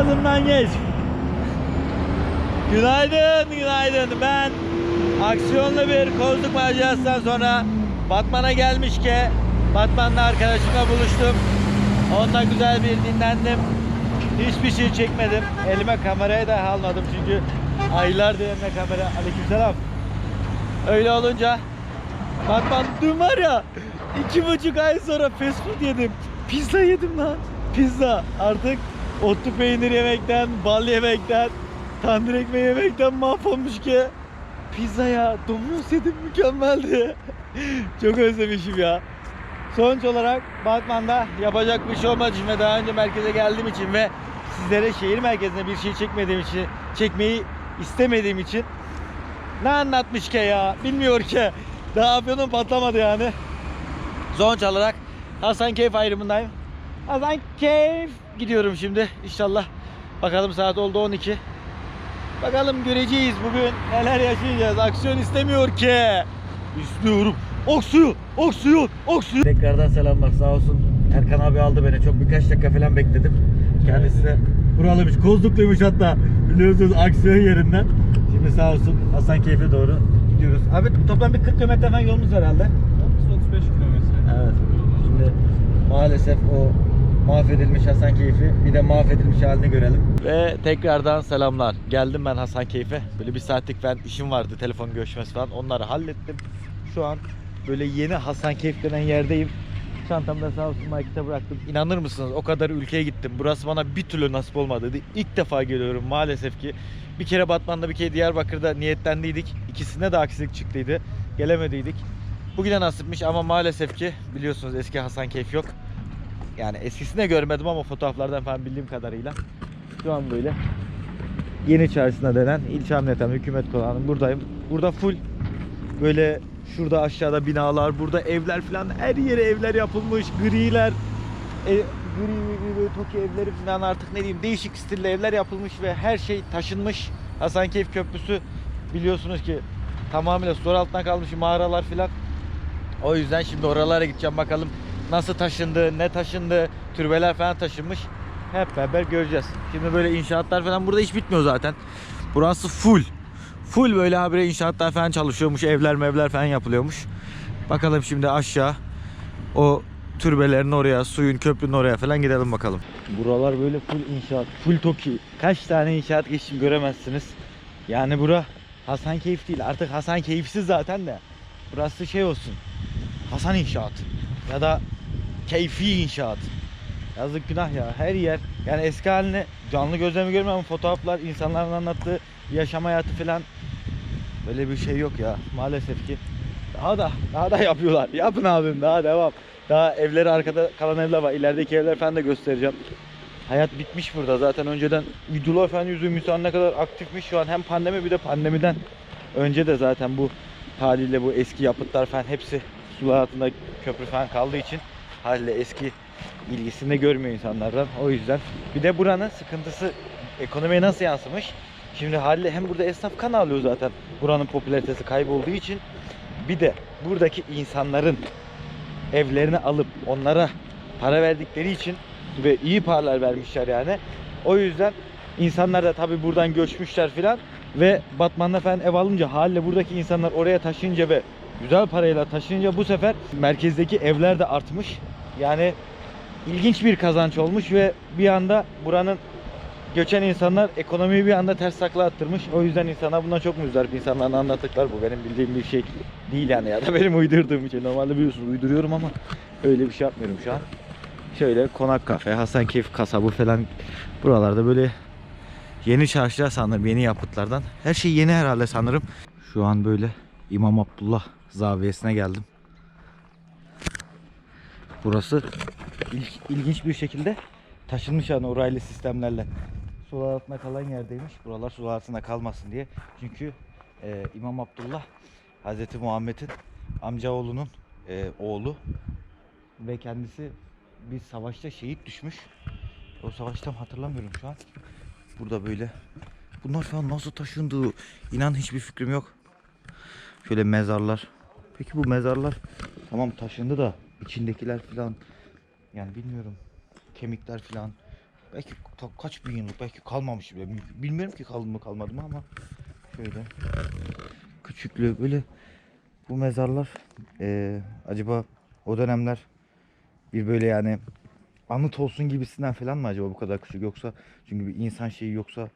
Boğazımdan geç. Günaydın, günaydın. Ben aksiyonlu bir kozluk macerasından sonra Batman'a gelmiş ki Batman'la arkadaşımla buluştum. Onunla güzel bir dinlendim. Hiçbir şey çekmedim. Elime kamerayı da almadım çünkü aylardır elimde kamera. Aleykümselam. Öyle olunca Batman dün var ya iki buçuk ay sonra fast food yedim. Pizza yedim lan. Pizza. Artık otlu peynir yemekten, bal yemekten, tandır ekmeği yemekten mahvolmuş ki. Pizza ya. Domuz yedim mükemmeldi. Çok özlemişim ya. Sonuç olarak Batman'da yapacak bir şey olmadığı için ve daha önce merkeze geldiğim için ve sizlere şehir merkezine bir şey çekmediğim için, çekmeyi istemediğim için ne anlatmış ki ya bilmiyor ki. Daha afyonum patlamadı yani. Sonuç olarak Hasankeyf ayrımındayım. Hasankeyf gidiyorum şimdi inşallah. Bakalım saat oldu 12. Bakalım göreceğiz bugün neler yaşayacağız. Aksiyon istemiyor ki. İstiyorum. Oksiyon, oksiyon, oksiyon. Tekrardan selamlar sağ olsun. Erkan abi aldı beni. Çok birkaç dakika falan bekledim. Kendisi de buralıymış, kozlukluymuş hatta. Biliyorsunuz aksiyon yerinden. Şimdi sağ olsun Hasankeyf'e doğru gidiyoruz. Abi toplam bir 40 kilometre falan yolumuz var herhalde. 35 kilometre. Evet. Şimdi maalesef o mahvedilmiş Hasankeyf'i bir de mahvedilmiş halini görelim. Ve tekrardan selamlar. Geldim ben Hasankeyf'e. Böyle bir saatlik ben işim vardı telefon görüşmesi falan. Onları hallettim. Şu an böyle yeni Hasankeyf denen yerdeyim. Çantamda sağ olsun markete bıraktım. İnanır mısınız o kadar ülkeye gittim. Burası bana bir türlü nasip olmadı. İlk defa geliyorum maalesef ki. Bir kere Batman'da bir kere Diyarbakır'da niyetlendiydik. İkisinde de aksilik çıktıydı. Gelemediydik. Bugüne nasipmiş ama maalesef ki biliyorsunuz eski Hasankeyf yok. Yani eskisini de görmedim ama fotoğraflardan falan bildiğim kadarıyla. Şu an böyle Yeni Çarşısı'na denen ilçe emniyetem hükümet konağının buradayım. Burada full böyle şurada aşağıda binalar, burada evler falan her yere evler yapılmış, griler, e, gri gri böyle toki evleri falan artık ne diyeyim değişik stilli evler yapılmış ve her şey taşınmış. Hasankeyf Köprüsü biliyorsunuz ki tamamıyla sular altına kalmış mağaralar falan. O yüzden şimdi oralara gideceğim bakalım nasıl taşındı, ne taşındı, türbeler falan taşınmış. Hep beraber göreceğiz. Şimdi böyle inşaatlar falan burada hiç bitmiyor zaten. Burası full. Full böyle habire inşaatlar falan çalışıyormuş. Evler mevler falan yapılıyormuş. Bakalım şimdi aşağı o türbelerin oraya, suyun köprünün oraya falan gidelim bakalım. Buralar böyle full inşaat, full toki. Kaç tane inşaat geçtim göremezsiniz. Yani bura Hasankeyf değil. Artık Hasankeyf'siz zaten de. Burası şey olsun. Hasan İnşaat ya da Keyfi İnşaat. Yazık günah ya her yer yani eski haline canlı gözlemi görmüyorum ama fotoğraflar insanların anlattığı yaşam hayatı falan böyle bir şey yok ya maalesef ki. Daha da daha da yapıyorlar. Yapın abim daha devam. Daha evleri arkada kalan evler var. İlerideki evler falan da göstereceğim. Hayat bitmiş burada zaten önceden videolar falan yüzü insan ne kadar aktifmiş şu an hem pandemi bir de pandemiden önce de zaten bu haliyle bu eski yapıtlar falan hepsi sular altında köprü falan kaldığı için haliyle eski ilgisini görmüyor insanlardan. O yüzden bir de buranın sıkıntısı ekonomiye nasıl yansımış? Şimdi haliyle hem burada esnaf kan alıyor zaten buranın popülaritesi kaybolduğu için bir de buradaki insanların evlerini alıp onlara para verdikleri için ve iyi paralar vermişler yani. O yüzden insanlar da tabi buradan göçmüşler filan ve Batman'da falan ev alınca haliyle buradaki insanlar oraya taşınca ve güzel parayla taşınca bu sefer merkezdeki evler de artmış. Yani ilginç bir kazanç olmuş ve bir anda buranın göçen insanlar ekonomiyi bir anda ters takla attırmış. O yüzden insanlar bundan çok müzdarip. İnsanların anlattıkları bu. Benim bildiğim bir şey değil yani ya da benim uydurduğum için. Normalde biliyorsunuz uyduruyorum ama öyle bir şey yapmıyorum şu an. Şöyle konak kafe, Hasankeyf kasabı falan buralarda böyle yeni çarşılar sanırım yeni yapıtlardan. Her şey yeni herhalde sanırım. Şu an böyle İmam Abdullah zaviyesine geldim. Burası ilk, ilginç bir şekilde taşınmış yani oraylı sistemlerle. Sular altında kalan yerdeymiş. Buralar sular altında kalmasın diye. Çünkü e, İmam Abdullah Hazreti Muhammed'in amcaoğlunun e, oğlu ve kendisi bir savaşta şehit düşmüş. O savaştan hatırlamıyorum şu an. Burada böyle. Bunlar şu an nasıl taşındı? İnan hiçbir fikrim yok. Şöyle mezarlar. Peki bu mezarlar tamam taşındı da içindekiler filan yani bilmiyorum kemikler filan belki kaç bin yıllık belki kalmamış bile. Bilmiyorum ki kaldı mı kalmadı mı ama şöyle küçüklüğü böyle bu mezarlar eee, acaba o dönemler bir böyle yani anıt olsun gibisinden falan mı acaba bu kadar küçük yoksa çünkü bir insan şeyi yoksa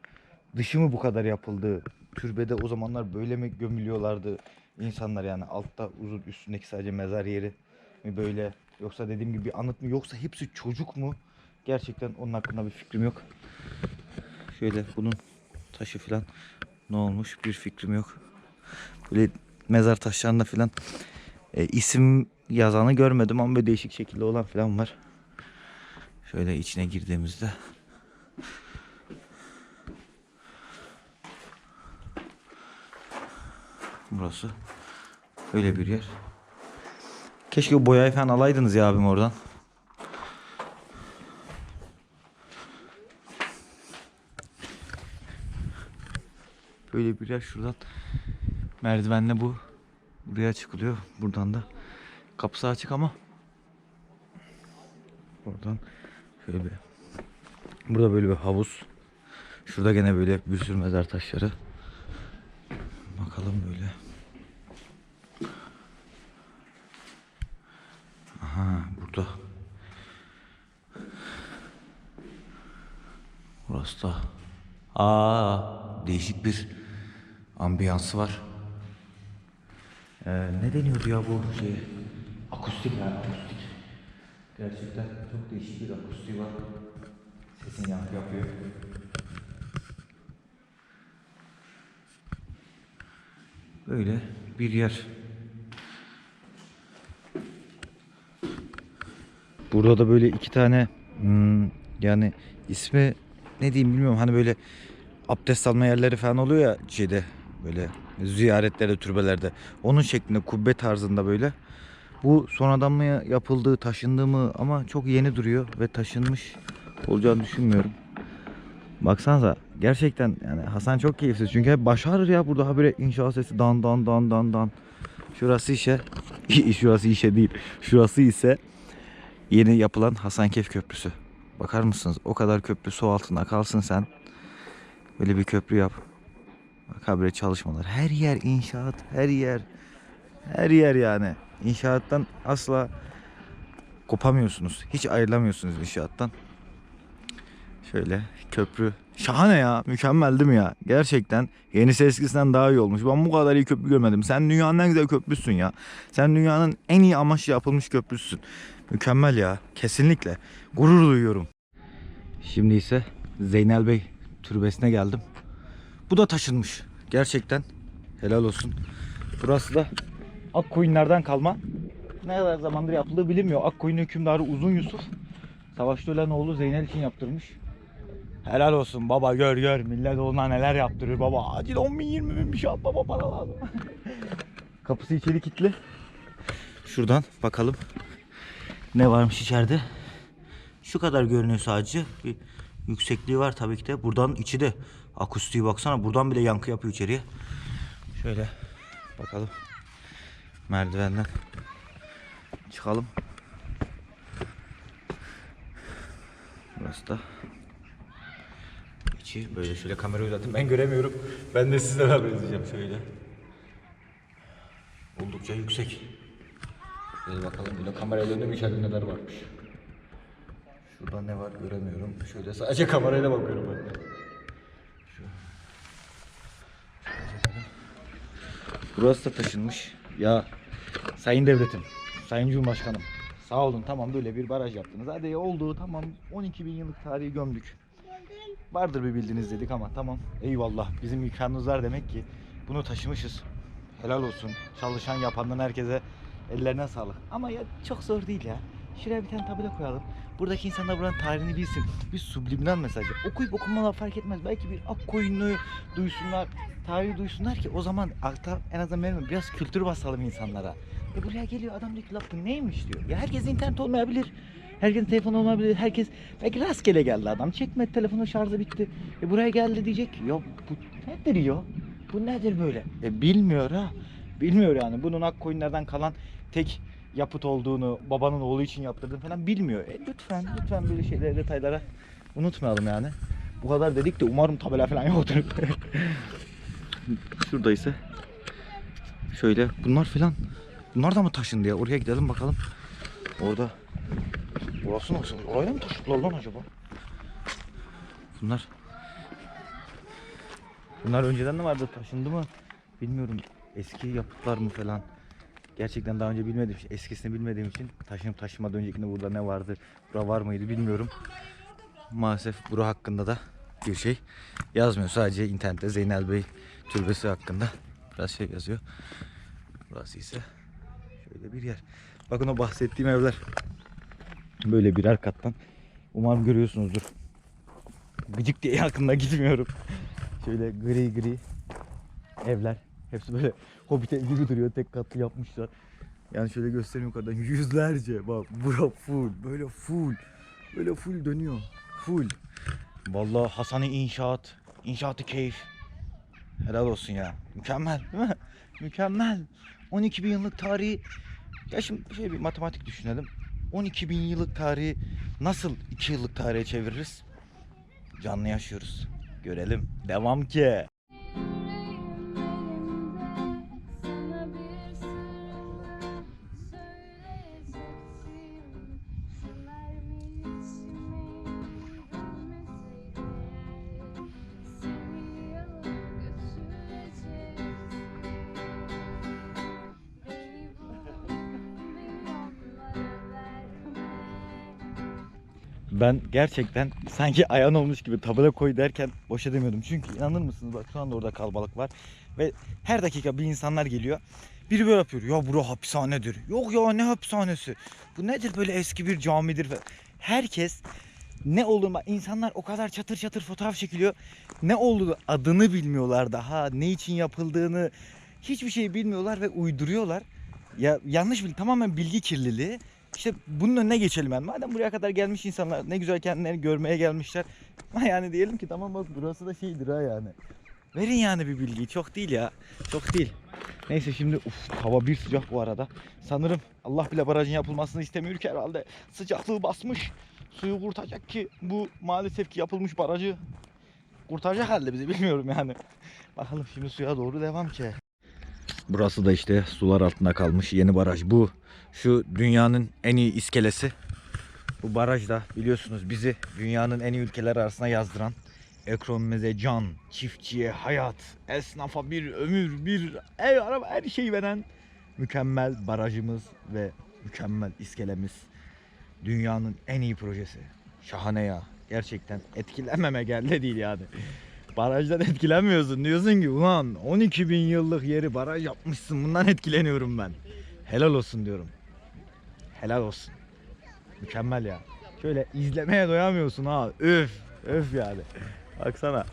dışı mı bu kadar yapıldı? Türbede o zamanlar böyle mi gömülüyorlardı insanlar yani altta uzun üstündeki sadece mezar yeri mi böyle yoksa dediğim gibi bir anıt mı yoksa hepsi çocuk mu? Gerçekten onun hakkında bir fikrim yok. Şöyle bunun taşı falan ne olmuş bir fikrim yok. Böyle mezar taşlarında falan e, isim yazanı görmedim ama böyle değişik şekilde olan falan var. Şöyle içine girdiğimizde Burası öyle bir yer. Keşke boyayı falan alaydınız ya abim oradan. Böyle bir yer şuradan merdivenle bu buraya çıkılıyor. Buradan da kapısı açık ama oradan şöyle bir burada böyle bir havuz. Şurada gene böyle bir sürü mezar taşları. Bakalım böyle. Aha burada. Burası da. Aa değişik bir ambiyansı var. Ee, ne deniyordu ya bu şey? Akustik yani akustik. Gerçekten çok değişik bir akustiği var. Sesin yankı yapıyor. Böyle bir yer. Burada da böyle iki tane hmm, yani ismi ne diyeyim bilmiyorum hani böyle abdest alma yerleri falan oluyor ya şeyde böyle ziyaretlerde türbelerde onun şeklinde kubbe tarzında böyle bu sonradan mı yapıldığı taşındı mı ama çok yeni duruyor ve taşınmış olacağını düşünmüyorum. Baksanıza gerçekten yani Hasan çok keyifsiz çünkü hep baş ya burada habire inşaat sesi dan dan dan dan dan. Şurası işe şurası işe değil. Şurası ise yeni yapılan Hasankeyf Köprüsü. Bakar mısınız? O kadar köprü su altında kalsın sen. Böyle bir köprü yap. Bak habire çalışmalar. Her yer inşaat, her yer. Her yer yani. İnşaattan asla kopamıyorsunuz. Hiç ayrılamıyorsunuz inşaattan. Şöyle köprü. Şahane ya. Mükemmel değil mi ya? Gerçekten yenisi eskisinden daha iyi olmuş. Ben bu kadar iyi köprü görmedim. Sen dünyanın en güzel köprüsün ya. Sen dünyanın en iyi amaçlı yapılmış köprüsün. Mükemmel ya. Kesinlikle. Gurur duyuyorum. Şimdi ise Zeynel Bey türbesine geldim. Bu da taşınmış. Gerçekten helal olsun. Burası da Akkoyunlardan kalma. Ne kadar zamandır yapıldığı bilinmiyor. Akkoyun hükümdarı Uzun Yusuf Savaşta ölen oğlu Zeynel için yaptırmış. Helal olsun baba gör gör millet ona neler yaptırır baba. Acil 10 bin 20 bin bir şey baba para lazım. Kapısı içeri kilitli. Şuradan bakalım ne varmış içeride. Şu kadar görünüyor sadece. Bir yüksekliği var tabii ki de. Buradan içi de akustiği baksana. Buradan bile yankı yapıyor içeriye. Şöyle bakalım. Merdivenden çıkalım. Burası da içi böyle şöyle kamerayı uzatayım. Ben göremiyorum. Ben de sizle beraber izleyeceğim şöyle. Oldukça yüksek. Şöyle bakalım böyle kamerayla döndüm içeride neler varmış. Şurada ne var göremiyorum. Şöyle sadece kamerayla bakıyorum ben. Burası da taşınmış. Ya Sayın Devletim, Sayın Cumhurbaşkanım. Sağ olun tamam böyle bir baraj yaptınız. Hadi oldu tamam 12 bin yıllık tarihi gömdük. Vardır bir bildiğiniz dedik ama tamam eyvallah bizim imkanımız var demek ki bunu taşımışız. Helal olsun çalışan yapandan herkese ellerine sağlık. Ama ya çok zor değil ya. Şuraya bir tane tabela koyalım. Buradaki insanlar buranın tarihini bilsin. Bir subliminal mesajı. Okuyup okumalar fark etmez. Belki bir ak koyunu duysunlar, tarihi duysunlar ki o zaman aktar en azından benim biraz kültür basalım insanlara. E buraya geliyor adam diyor ki "La bu neymiş diyor. Ya herkesin internet olmayabilir. Herkesin telefonu olmayabilir. Herkes belki rastgele geldi adam. Çekmedi telefonu şarjı bitti. E buraya geldi diyecek ki ya bu nedir ya? Bu nedir böyle? E bilmiyor ha. Bilmiyor yani. Bunun ak koyunlardan kalan tek yapıt olduğunu, babanın oğlu için yaptırdığını falan bilmiyor. E lütfen, lütfen böyle şeylere, detaylara Unutmayalım yani. Bu kadar dedik de umarım tabela falan yoktur. Şurada ise şöyle bunlar falan bunlar da mı taşındı ya? Oraya gidelim bakalım. Orada burası nasıl? Oraya mı taşıdılar lan acaba? Bunlar Bunlar önceden de vardı taşındı mı? Bilmiyorum. Eski yapıtlar mı falan. Gerçekten daha önce bilmediğim için, eskisini bilmediğim için taşınıp taşınmadan öncekinde burada ne vardı, bura var mıydı bilmiyorum. Maalesef bura hakkında da bir şey yazmıyor. Sadece internette Zeynel Bey türbesi hakkında biraz şey yazıyor. Burası ise şöyle bir yer. Bakın o bahsettiğim evler. Böyle birer kattan. Umarım görüyorsunuzdur. Gıcık diye yakında gitmiyorum. Şöyle gri gri evler. Hepsi böyle hobbit ev gibi duruyor. Tek katlı yapmışlar. Yani şöyle göstereyim yukarıdan. Yüzlerce bak bura full. Böyle full. Böyle full dönüyor. Full. Vallahi Hasan'ı inşaat. İnşaatı keyif. Helal olsun ya. Mükemmel değil mi? Mükemmel. 12 bin yıllık tarihi. Ya şimdi şey bir matematik düşünelim. 12 bin yıllık tarihi nasıl 2 yıllık tarihe çeviririz? Canlı yaşıyoruz. Görelim. Devam ki. Ben gerçekten sanki ayan olmuş gibi tabela koy derken boşa demiyordum. Çünkü inanır mısınız bak şu anda orada kalabalık var. Ve her dakika bir insanlar geliyor. Biri böyle yapıyor. Ya bura hapishanedir. Yok ya ne hapishanesi. Bu nedir böyle eski bir camidir. Herkes ne olduğunu bak insanlar o kadar çatır çatır fotoğraf çekiliyor. Ne olduğunu adını bilmiyorlar daha. Ne için yapıldığını hiçbir şey bilmiyorlar ve uyduruyorlar. Ya yanlış bilgi tamamen bilgi kirliliği. İşte bunun önüne geçelim yani. Madem buraya kadar gelmiş insanlar ne güzel kendilerini görmeye gelmişler. Yani diyelim ki tamam bak burası da şeydir ha yani. Verin yani bir bilgi. Çok değil ya. Çok değil. Neyse şimdi uf hava bir sıcak bu arada. Sanırım Allah bile barajın yapılmasını istemiyor ki herhalde. Sıcaklığı basmış. Suyu kurtaracak ki bu maalesef ki yapılmış barajı kurtaracak halde bizi bilmiyorum yani. Bakalım şimdi suya doğru devam ki. Burası da işte sular altında kalmış yeni baraj. Bu şu dünyanın en iyi iskelesi. Bu baraj da biliyorsunuz bizi dünyanın en iyi ülkeler arasına yazdıran ekonomimize can, çiftçiye hayat, esnafa bir ömür, bir ev, araba her şeyi veren mükemmel barajımız ve mükemmel iskelemiz. Dünyanın en iyi projesi. Şahane ya. Gerçekten etkilenmeme geldi değil yani. Barajdan etkilenmiyorsun. Diyorsun ki ulan 12 bin yıllık yeri baraj yapmışsın. Bundan etkileniyorum ben. Helal olsun diyorum. Helal olsun. Mükemmel ya. Şöyle izlemeye doyamıyorsun ha. Öf. Öf yani. Baksana.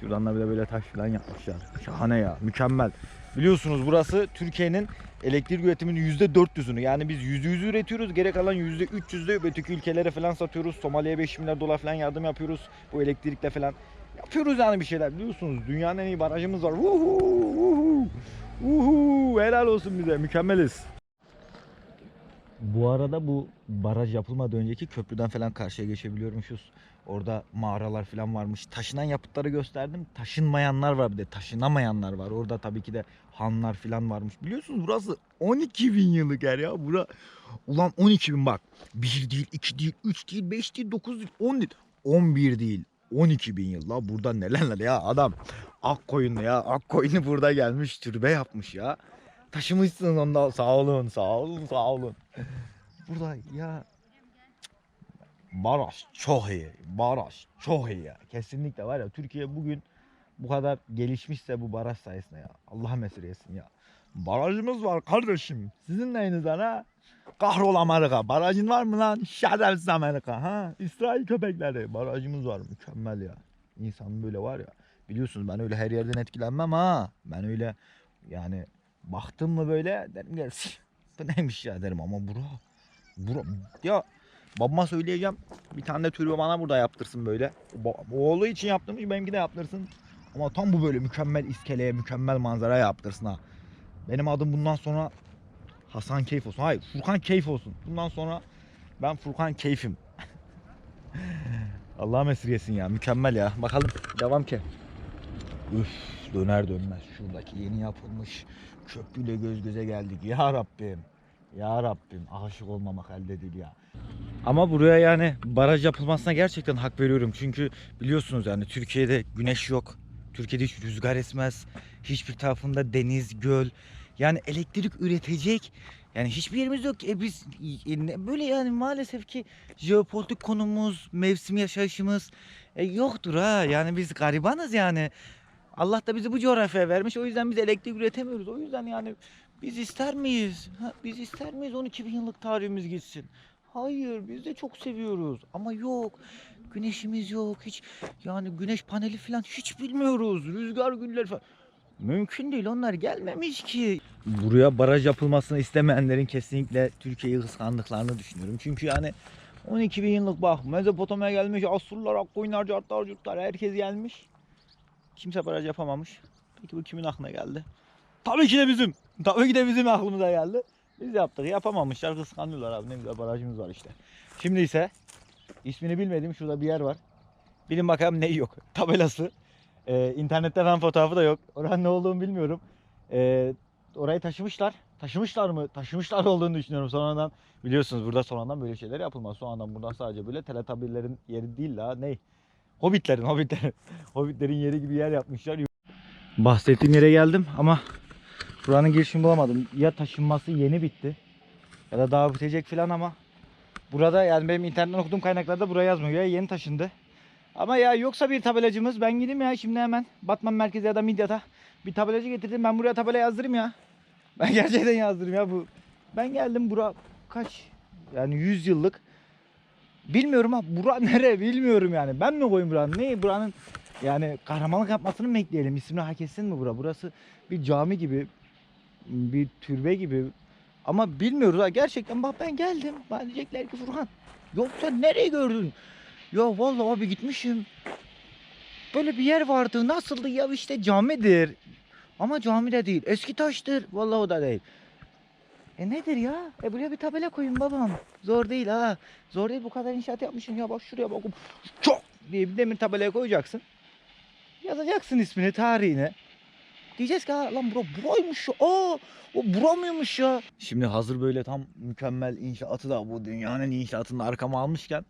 Şuradan da bir de böyle taş falan yapmışlar. Şahane ya. Mükemmel. Biliyorsunuz burası Türkiye'nin elektrik üretiminin %400'ünü. Yani biz %100 üretiyoruz. Geri kalan %300'ü öteki ülkelere falan satıyoruz. Somali'ye 5 milyar dolar falan yardım yapıyoruz. Bu elektrikle falan. Yapıyoruz yani bir şeyler biliyorsunuz. Dünyanın en iyi barajımız var. Vuhu, vuhu, vuhu. Helal olsun bize. Mükemmeliz. Bu arada bu baraj yapılmadan önceki köprüden falan karşıya geçebiliyormuşuz. Orada mağaralar falan varmış. Taşınan yapıtları gösterdim. Taşınmayanlar var bir de taşınamayanlar var. Orada tabii ki de hanlar falan varmış. Biliyorsunuz burası 12 bin yıllık yer ya. Bura ulan 12 bin bak. 1 değil, 2 değil, 3 değil, 5 değil, 9 değil, 10 değil. 11 değil. 12 bin yıl la burada neler ya adam Akkoyunlu ya Akkoyunlu burada gelmiş türbe yapmış ya taşımışsınız ondan sağ olun sağ olun sağ olun burada ya baraj çok iyi baraj çok iyi ya kesinlikle var ya Türkiye bugün bu kadar gelişmişse bu baraj sayesinde ya Allah mesir etsin ya barajımız var kardeşim sizin neyiniz var ha Kahrol Amerika. Barajın var mı lan? Şerefsiz Amerika. Ha? İsrail köpekleri. Barajımız var. Mükemmel ya. İnsan böyle var ya. Biliyorsunuz ben öyle her yerden etkilenmem ha. Ben öyle yani baktım mı böyle derim ki "Sih, bu neymiş ya derim ama bura. Bura. Ya babama söyleyeceğim. Bir tane de türbe bana burada yaptırsın böyle. Oğlu için yaptırmış benimki de yaptırsın. Ama tam bu böyle mükemmel iskeleye, mükemmel manzara yaptırsın ha. Benim adım bundan sonra Hasan Keyif olsun. Hayır Furkan Keyif olsun. Bundan sonra ben Furkan Keyfim. Allah'ım esirgesin ya. Mükemmel ya. Bakalım. Devam ki. Üf döner dönmez. Şuradaki yeni yapılmış köprüyle göz göze geldik. Ya Rabbim. Ya Rabbim. Aşık olmamak elde değil ya. Ama buraya yani baraj yapılmasına gerçekten hak veriyorum. Çünkü biliyorsunuz yani Türkiye'de güneş yok. Türkiye'de hiç rüzgar esmez. Hiçbir tarafında deniz, göl. Yani elektrik üretecek yani hiçbir yerimiz yok. E biz e, böyle yani maalesef ki jeopolitik konumuz, mevsim yaşayışımız e, yoktur ha. Yani biz garibanız yani. Allah da bizi bu coğrafyaya vermiş. O yüzden biz elektrik üretemiyoruz. O yüzden yani biz ister miyiz? Ha, biz ister miyiz 12 bin yıllık tarihimiz gitsin? Hayır biz de çok seviyoruz ama yok. Güneşimiz yok. Hiç yani güneş paneli falan hiç bilmiyoruz. Rüzgar gülleri falan. Mümkün değil onlar gelmemiş ki. Buraya baraj yapılmasını istemeyenlerin kesinlikle Türkiye'yi kıskandıklarını düşünüyorum. Çünkü yani 12 bin yıllık bak Mezopotamya gelmiş, Asurlar, Akkoyunlar, Cartlar, Curtlar herkes gelmiş. Kimse baraj yapamamış. Peki bu kimin aklına geldi? Tabii ki de bizim. Tabii ki de bizim aklımıza geldi. Biz yaptık. Yapamamışlar. Kıskanıyorlar abi. Ne güzel barajımız var işte. Şimdi ise ismini bilmediğim şurada bir yer var. Bilin bakalım neyi yok. Tabelası. Ee, internette falan fotoğrafı da yok. Oranın ne olduğunu bilmiyorum. Ee, orayı taşımışlar. Taşımışlar mı? Taşımışlar olduğunu düşünüyorum. Sonradan biliyorsunuz burada sonradan böyle şeyler yapılmaz. Sonradan buradan sadece böyle teletabirlerin yeri değil la. Ne? Hobbitlerin, hobbitlerin. hobbitlerin yeri gibi yer yapmışlar. Bahsettiğim yere geldim ama buranın girişini bulamadım. Ya taşınması yeni bitti ya da daha bitecek falan ama burada yani benim internetten okuduğum kaynaklarda buraya yazmıyor. Ya yeni taşındı. Ama ya yoksa bir tabelacımız ben gideyim ya şimdi hemen Batman merkezi ya da Midyat'a bir tabelacı getirdim. Ben buraya tabela yazdırayım ya. Ben gerçekten yazdırayım ya bu. Ben geldim bura kaç yani 100 yıllık bilmiyorum ha bura nere bilmiyorum yani. Ben mi koyayım buranın? Ne buranın yani kahramanlık yapmasını mı bekleyelim? İsmini hak etsin mi bura? Burası bir cami gibi bir türbe gibi ama bilmiyoruz ha gerçekten bak ben geldim. Bana diyecekler ki Furkan yoksa nereye gördün? Ya vallahi abi gitmişim. Böyle bir yer vardı. Nasıldı ya işte camidir. Ama cami de değil. Eski taştır. Vallahi o da değil. E nedir ya? E buraya bir tabela koyun babam. Zor değil ha. Zor değil bu kadar inşaat yapmışsın ya bak şuraya bak. Çok diye bir demir tabelaya koyacaksın. Yazacaksın ismini, tarihini. Diyeceğiz ki "Ha, lan bura buraymış ya. Aa, o bura mıymış ya? Şimdi hazır böyle tam mükemmel inşaatı da bu dünyanın inşaatını arkama almışken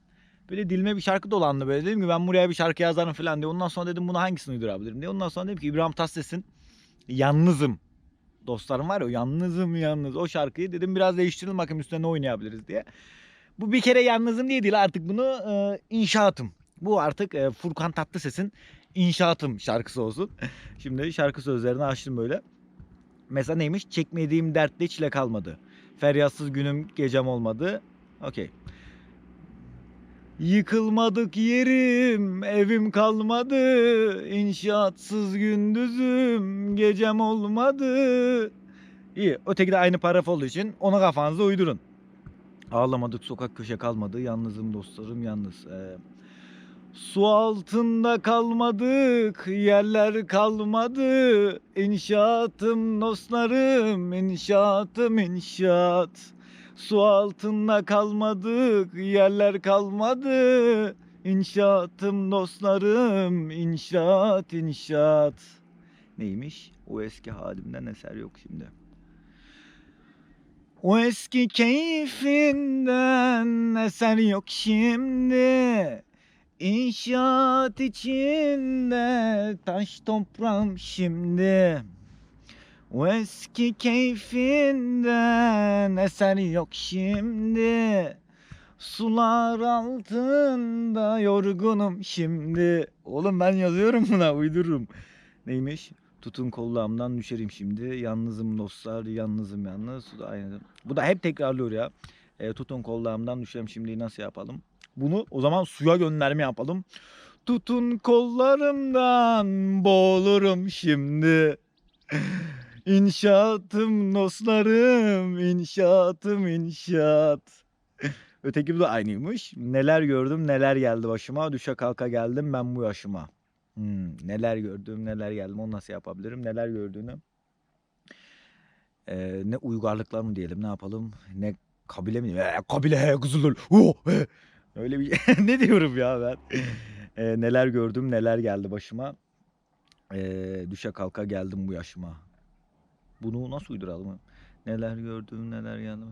böyle dilime bir şarkı dolandı böyle dedim ki ben buraya bir şarkı yazarım falan diye. Ondan sonra dedim bunu hangisini uydurabilirim diye. Ondan sonra dedim ki İbrahim Tatlıses'in Yalnızım. Dostlarım var ya yalnızım yalnız o şarkıyı dedim biraz değiştirelim bakayım üstüne ne oynayabiliriz diye. Bu bir kere yalnızım diye değil artık bunu e, inşaatım. Bu artık e, Furkan Tatlıses'in inşaatım şarkısı olsun. Şimdi şarkı sözlerini açtım böyle. Mesela neymiş? Çekmediğim dertle çile kalmadı. Feryatsız günüm gecem olmadı. Okey. Yıkılmadık yerim, evim kalmadı. İnşaatsız gündüzüm, gecem olmadı. İyi. Öteki de aynı paraf olduğu için onu kafanıza uydurun. Ağlamadık, sokak köşe kalmadı. Yalnızım dostlarım, yalnız. Ee, su altında kalmadık, yerler kalmadı. İnşaatım dostlarım, inşaatım inşaat. Su altında kalmadık, yerler kalmadı. İnşaatım dostlarım, inşaat inşaat. Neymiş? O eski halimden eser yok şimdi. O eski keyfinden eser yok şimdi. İnşaat içinde taş toprağım şimdi. O eski keyfinden eser yok şimdi. Sular altında yorgunum şimdi. Oğlum ben yazıyorum buna uydururum. Neymiş? Tutun kollarımdan düşerim şimdi. Yalnızım dostlar, yalnızım yalnız. Bu da hep tekrarlıyor ya. E, tutun kollarımdan düşerim şimdi nasıl yapalım? Bunu o zaman suya gönderme yapalım. Tutun kollarımdan boğulurum şimdi. İnşaatım dostlarım, inşaatım inşaat. Öteki da aynıymış. Neler gördüm, neler geldi başıma. Düşe kalka geldim ben bu yaşıma. Hmm, neler gördüm, neler geldim. Onu nasıl yapabilirim? Neler gördüğünü. Ee, ne uygarlıklar mı diyelim, ne yapalım? Ne kabile mi? Ee, kabile he. Oh, he. Öyle bir ne diyorum ya ben. Ee, neler gördüm neler geldi başıma. Ee, düşe kalka geldim bu yaşıma. Bunu nasıl uyduralım? Neler gördüm neler geldi.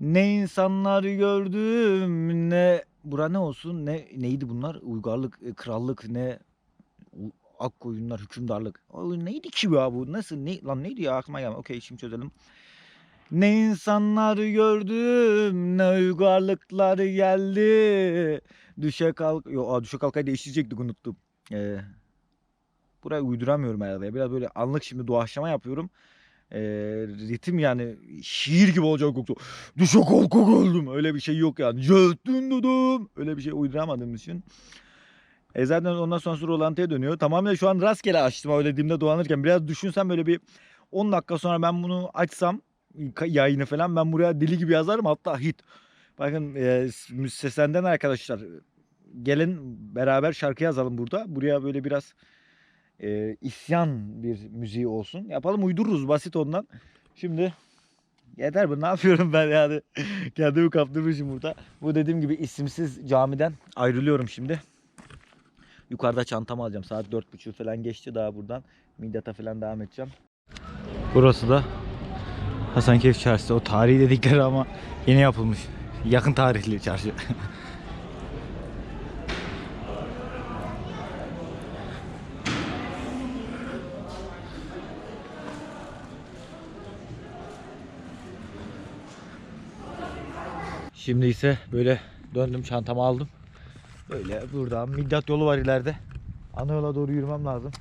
Ne insanlar gördüm ne bura ne olsun ne neydi bunlar? Uygarlık e, krallık ne ak koyunlar hükümdarlık. O neydi ki ya bu? Nasıl ne lan neydi ya? Aklıma gelmedi okey şimdi çözelim. Ne insanlar gördüm ne uygarlıklar geldi. Düşe kalk yo aa, düşe kalkayı değiştirecektik unuttum. Ee, burayı uyduramıyorum herhalde biraz böyle anlık şimdi doğaçlama yapıyorum ee, ritim yani şiir gibi olacak yoksa düşe kalka geldim öyle bir şey yok yani Jöttün dedim öyle bir şey uyduramadığım için e zaten ondan sonra rolantıya dönüyor. Tamamen şu an rastgele açtım öyle dimde dolanırken. Biraz düşünsem böyle bir 10 dakika sonra ben bunu açsam yayını falan ben buraya deli gibi yazarım hatta hit. Bakın e, seslenden arkadaşlar gelin beraber şarkı yazalım burada. Buraya böyle biraz e, isyan bir müziği olsun. Yapalım uydururuz basit ondan. Şimdi yeter bu ne yapıyorum ben yani. Kendimi kaptırmışım burada. Bu dediğim gibi isimsiz camiden ayrılıyorum şimdi. Yukarıda çantamı alacağım. Saat 4.30 falan geçti daha buradan. Midyat'a falan devam edeceğim. Burası da Hasankeyf Çarşısı. O tarihi dedikleri ama yeni yapılmış. Yakın tarihli çarşı. Şimdi ise böyle döndüm çantamı aldım. Böyle buradan Midyat yolu var ileride. Ana yola doğru yürümem lazım.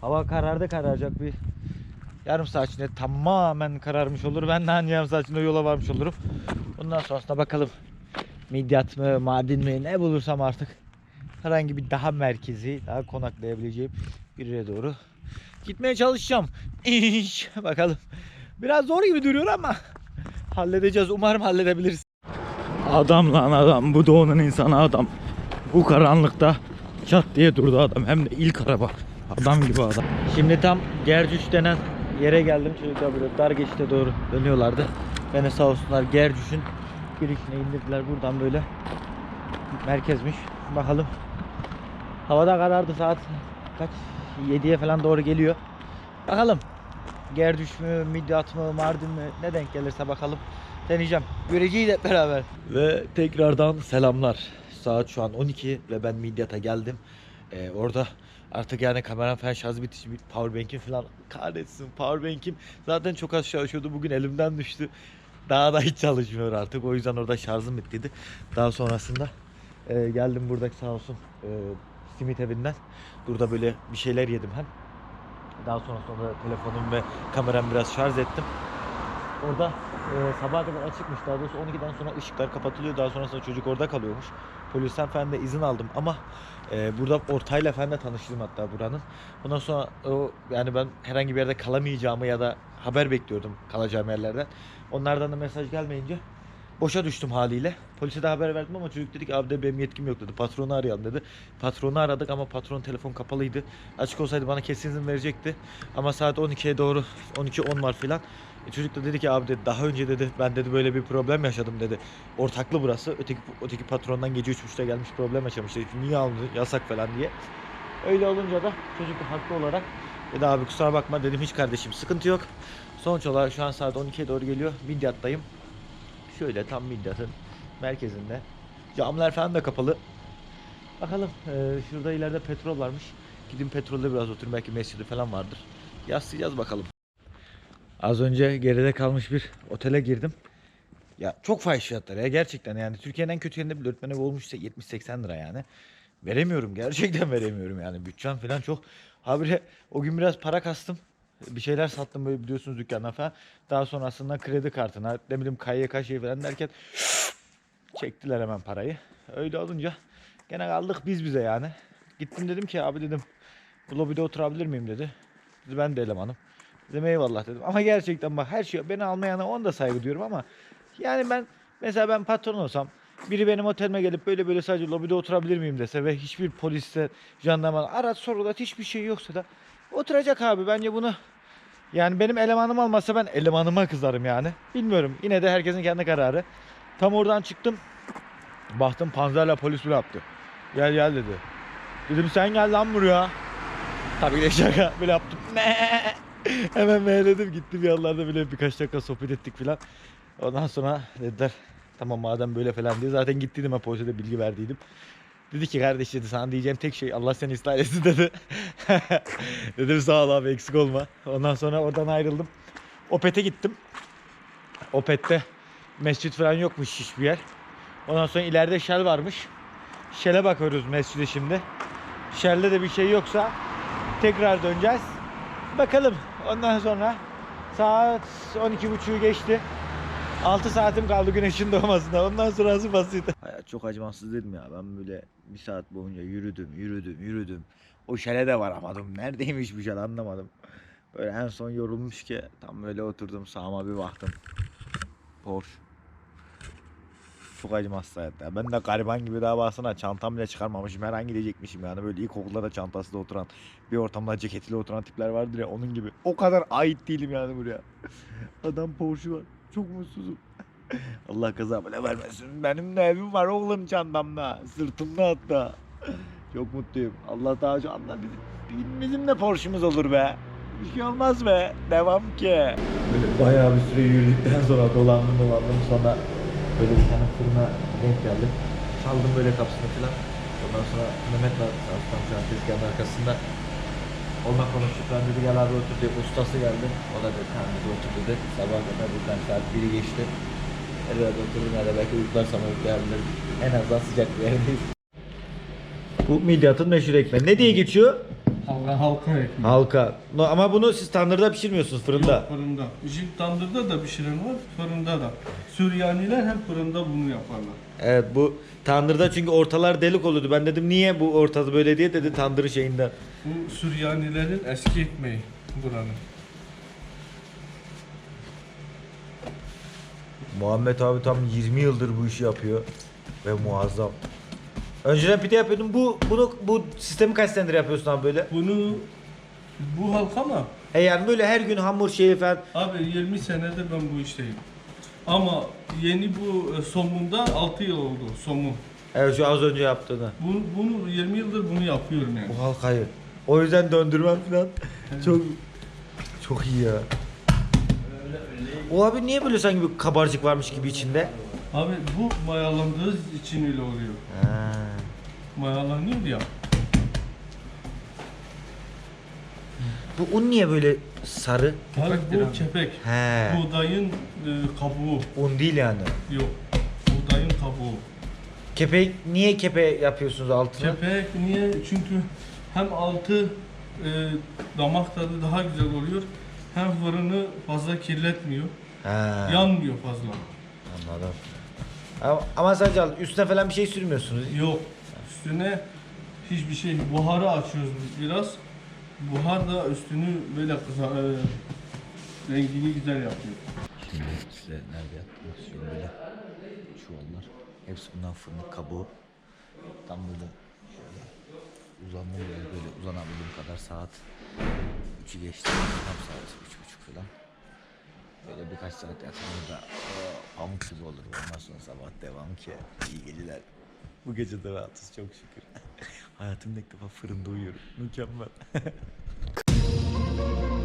Hava karardı kararacak bir yarım saat içinde tamamen kararmış olur. Ben de hani yarım saat içinde yola varmış olurum. Bundan sonrasında bakalım Midyat mı, Mardin mi ne bulursam artık herhangi bir daha merkezi, daha konaklayabileceğim bir yere doğru gitmeye çalışacağım. Bakalım. Biraz zor gibi duruyor ama halledeceğiz. Umarım halledebiliriz. Adam lan adam. Bu doğunun insanı adam. Bu karanlıkta çat diye durdu adam. Hem de ilk araba. Adam gibi adam. Şimdi tam Gercüş denen yere geldim. Çocuklar böyle dar geçite doğru dönüyorlardı. Beni sağ olsunlar Gercüş'ün girişine indirdiler. Buradan böyle merkezmiş. Bakalım. Havada karardı saat kaç? 7'ye falan doğru geliyor. Bakalım. Gerdüş mü, Midyat mı, Mardin mi ne denk gelirse bakalım. Deneyeceğim. Göreceğiz hep beraber. Ve tekrardan selamlar. Saat şu an 12 ve ben Midyat'a geldim. Ee, orada artık yani kameram falan şarjı bitiş, powerbank'im falan kahretsin powerbank'im zaten çok az çalışıyordu bugün elimden düştü. Daha da hiç çalışmıyor artık o yüzden orada şarjım bittiydi. Daha sonrasında e, geldim buradaki sağ olsun e, simit evinden. Burada böyle bir şeyler yedim hem. Daha sonrasında telefonum ve kameram biraz şarj ettim. Orada e, sabaha kadar açıkmış. Daha doğrusu 12'den sonra ışıklar kapatılıyor. Daha sonrasında çocuk orada kalıyormuş. Polisten falan da izin aldım ama e, burada ortayla falan da tanıştım hatta buranın. Ondan sonra o yani ben herhangi bir yerde kalamayacağımı ya da haber bekliyordum kalacağım yerlerden. Onlardan da mesaj gelmeyince boşa düştüm haliyle. Polise de haber verdim ama çocuk dedi ki abi de benim yetkim yok dedi. Patronu arayalım dedi. Patronu aradık ama patron telefon kapalıydı. Açık olsaydı bana kesin izin verecekti. Ama saat 12'ye doğru 12.10 var filan. E çocuk da dedi ki abi dedi daha önce dedi ben dedi böyle bir problem yaşadım dedi. Ortaklı burası. Öteki öteki patrondan gece 3.30'da gelmiş problem yaşamış dedi. Niye aldın yasak falan diye. Öyle olunca da çocuk da haklı olarak dedi abi kusura bakma dedim hiç kardeşim sıkıntı yok. Sonuç olarak şu an saat 12'ye doğru geliyor. Midyat'tayım. Şöyle tam Midyat'ın merkezinde. Camlar falan da kapalı. Bakalım eee, şurada ileride petrol varmış. Gidin petrolde biraz oturayım belki mescidi falan vardır. Yaslayacağız bakalım. Az önce geride kalmış bir otele girdim. Ya çok fahiş fiyatlar ya gerçekten yani Türkiye'nin en kötü yerinde bir öğretmen evi olmuşsa 70-80 lira yani. Veremiyorum gerçekten veremiyorum yani bütçem falan çok. Habire o gün biraz para kastım. Bir şeyler sattım böyle biliyorsunuz dükkandan falan. Daha sonrasında kredi kartına ne bileyim KYK şey falan derken çektiler hemen parayı. Öyle olunca gene kaldık biz bize yani. Gittim dedim ki abi dedim bu lobide oturabilir miyim dedi. Dedi ben de elemanım. Dedim eyvallah dedim. Ama gerçekten bak her şey beni almayana ona da saygı duyuyorum ama yani ben mesela ben patron olsam biri benim otelime gelip böyle böyle sadece lobide oturabilir miyim dese ve hiçbir poliste, jandarma, araç sorulat hiçbir şey yoksa da oturacak abi. Bence bunu yani benim elemanım olmazsa ben elemanıma kızarım yani. Bilmiyorum. Yine de herkesin kendi kararı. Tam oradan çıktım. Baktım panzerle polis bile yaptı. Gel gel dedi. Dedim sen gel lan buraya. Tabii ki şaka bile yaptım. Hemen meyledim gitti bir yanlarda bile birkaç dakika sohbet ettik filan. Ondan sonra dediler tamam madem böyle falan diye zaten gittiydim ben polise de bilgi verdiydim. Dedi ki kardeş dedi sana diyeceğim tek şey Allah seni ıslah etsin dedi. Dedim sağ ol abi eksik olma. Ondan sonra oradan ayrıldım. Opet'e gittim. Opet'te mescit falan yokmuş hiçbir yer. Ondan sonra ileride Shell varmış. Shell'e bakıyoruz mescide şimdi. Shell'de de bir şey yoksa tekrar döneceğiz. Bakalım. Ondan sonra saat 12.30'u geçti. 6 saatim kaldı güneşin doğmasına. Ondan sonrası basit. Hayat çok acımasız dedim ya. Ben böyle bir saat boyunca yürüdüm, yürüdüm, yürüdüm. O şele de varamadım. Neredeymiş bu şel anlamadım. Böyle en son yorulmuş ki tam böyle oturdum sağıma bir baktım. Porsche. Çok acımasız hayat ya. Ben de gariban gibi daha baksana çantam bile çıkarmamışım. Her an gidecekmişim yani. Böyle ilkokulda da çantasıyla oturan bir ortamda ceketiyle oturan tipler vardır ya onun gibi. O kadar ait değilim yani buraya. Adam Porsche var. Çok mutsuzum. Allah kaza bile vermesin. Benim de evim var oğlum çantamda. Sırtımda hatta. Çok mutluyum. Allah daha şu anda bizim, bizim de Porsche'miz olur be. Bir şey olmaz be. Devam ki. Böyle bayağı bir süre yürüdükten sonra dolandım dolandım sonra böyle bir tane fırına denk geldim. Çaldım böyle kapısını falan. Ondan sonra Mehmet var tam şu tezgahın arkasında. Onunla konuştuk. Ben dedi gel abi otur diye. Ustası geldi. O da dedi tamam dedi otur dedi. Sabah kadar buradan saat 1'i geçti. Evet oturdum ya da belki uyuklarsam uyuklayabilirim. En azından sıcak bir yerdeyiz. Bu midyatın meşhur ekmeği. Ne diye geçiyor? Halka halka ekmeği. Halka. No, ama bunu siz tandırda pişirmiyorsunuz fırında. Yok, fırında. Bizim tandırda da pişiren var, fırında da. Süryaniler hem fırında bunu yaparlar. Evet bu tandırda çünkü ortalar delik oluyordu. Ben dedim niye bu ortası böyle diye dedi tandırı şeyinden. Bu Süryanilerin eski ekmeği buranın. Muhammed abi tam 20 yıldır bu işi yapıyor ve muazzam. Önceden pide yapıyordum. Bu bunu bu sistemi kaç senedir yapıyorsun abi böyle? Bunu bu halka mı? He yani böyle her gün hamur şeyi falan. Abi 20 senedir ben bu işteyim. Ama yeni bu e, somunda 6 yıl oldu somun. Evet şu az önce yaptığını. Bunu, bunu 20 yıldır bunu yapıyorum yani. Bu halkayı. O yüzden döndürmem falan. çok çok iyi ya. O abi niye böyle sanki bir kabarcık varmış gibi içinde? Abi bu mayalandığı için öyle oluyor. Ha. Mayalanıyor ya. Bu un niye böyle sarı? Abi bu abi. kepek. He. Buğdayın e, kabuğu. Un değil yani. Yok. Buğdayın kabuğu. Kepek niye kepe yapıyorsunuz altına? Kepek niye? Çünkü hem altı e, damak tadı daha güzel oluyor. Hem fırını fazla kirletmiyor. Ha. Yanmıyor fazla. Anladım. Ama, ama sadece al- üstüne falan bir şey sürmüyorsunuz. Yok. Üstüne hiçbir şey buharı açıyoruz biraz. Buhar da üstünü böyle kıza, e, rengini güzel yapıyor. Şimdi size nerede yaptığımız şöyle böyle çuvallar. Hepsi bundan fırınlık kabuğu. Tam böyle şöyle uzanma böyle, böyle uzanabildiğim kadar saat 3'ü geçti. Tam saat 3.30 falan. Böyle birkaç saat yatağımda da o, pamuk gibi olur. Ondan sonra sabah devam ki iyi geceler. Bu gece de rahatız çok şükür. Hayatımda ilk defa fırında uyuyorum. Mükemmel.